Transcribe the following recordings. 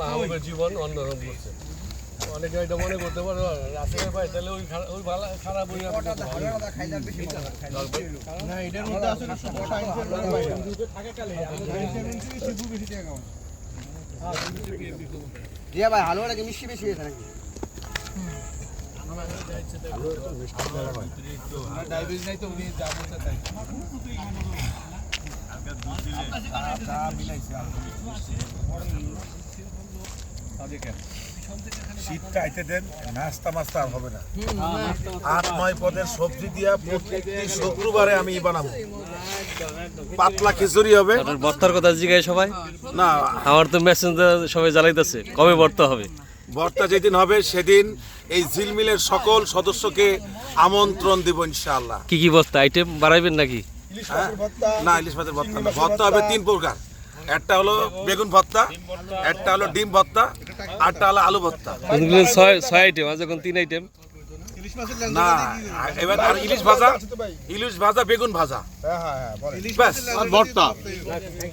মাহবুবের জীবন অন্যরকম করছে। অনেকে এটা মনে করতে পারে রাসেল ভাই তাহলে ওই ওই ভালো খারাপ ওই। না এটার মধ্যে আসলে রিয়া ভাই হালুয়াটা কি মিষ্টি বেশি হয়েছে নাকি? ডায়াবেটিস নাই তো উনি যা বলতে তাই। শীতটা আইতে দেন নাস্তা মাস্তা আর হবে না। আট নয় পদের সবজি দিয়া প্রত্যেকটি শুক্রবারে আমি বানাবো। পাতলা খিচুড়ি হবে। বর্তার কথা জিজ্ঞাসা সবাই? না। আমার তো মেসেঞ্জার সবাই জ্বালাইতেছে। কবে বর্তা হবে? বর্তা যেদিন হবে সেদিন এই ঝিলমিলের সকল সদস্যকে আমন্ত্রণ দিব ইনশাআল্লাহ। কি কি বস্তা আইটেম বাড়াইবেন নাকি? না ইলিশ মাছের ভর্তা না। ভর্তা হবে তিন প্রকার। একটা হলো বেগুন ভর্তা একটা হলো ডিম ভর্তা আরটা হলো আলু ভর্তা। ছয় ছয় আইটেম আজ এখন তিন আইটেম না এবার আর ইলিশ ভাজা ইলিশ ভাজা বেগুন ভাজা। ব্যাস ভর্তা।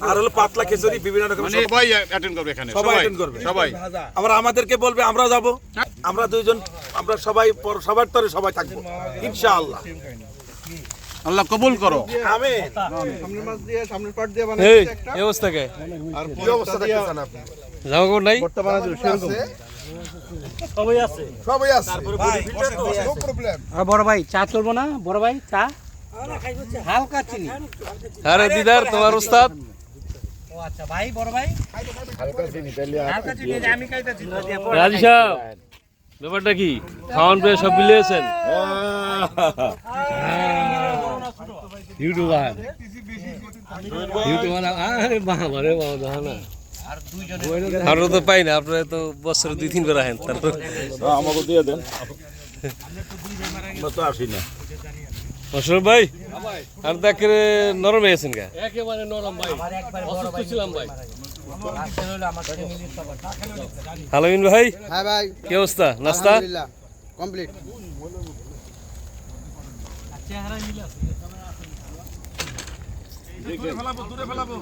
আর হলো পাতলা খিচুড়ি বিভিন্ন রকম মানে সবাই অ্যাটেন্ড করবে এখানে সবাই attend করবে। সবাই। আমরা আমাদেরকে বলবে আমরাও যাব। আমরা দুইজন আমরা সবাই সবার তরে সবাই থাকব। ইনশাআল্লাহ। আল্লাহ কবুল করো। আমিন। সামনের মাছ দিয়ে সামনের পাট দিয়ে এই এই অবস্থা কে কি অবস্থা দেখতেছেন আপনি? জামা কাপড় নাই? সবাই আছে? ভাই নো প্রবলেম আর বড় ভাই চা চলবো না? বড় ভাই চা? হালকা চিনি। আরে দিদার তোমার উস্তাদ? আচ্ছা ভাই বড় ভাই? হালকা চিনি আমি খাইতেছি রাজি সাহেব ব্যাপারটা কি? খাওয়ান পেয়ে সব মিলিয়েছেন? ইউটিউবার ইউটিউবার আরে বাবা রে বাবা দেখা না। আমরা তো পাই না আপনারা তো বছরে দুই তিন করে আহেন তারপর আমাকে দিয়ে দেন। তো আসি না। মশরুফ ভাই আর একেবারে নরম হয়ে গেছেন গা। একেবারে নরম ভাই। অসুস্থ ছিলাম ভাই। হালামিন ভাই হ্যাঁ ভাই। কি অবস্থা? নাস্তা? আলহামদুলিল্লাহ কমপ্লিট দূরে ফেলাবো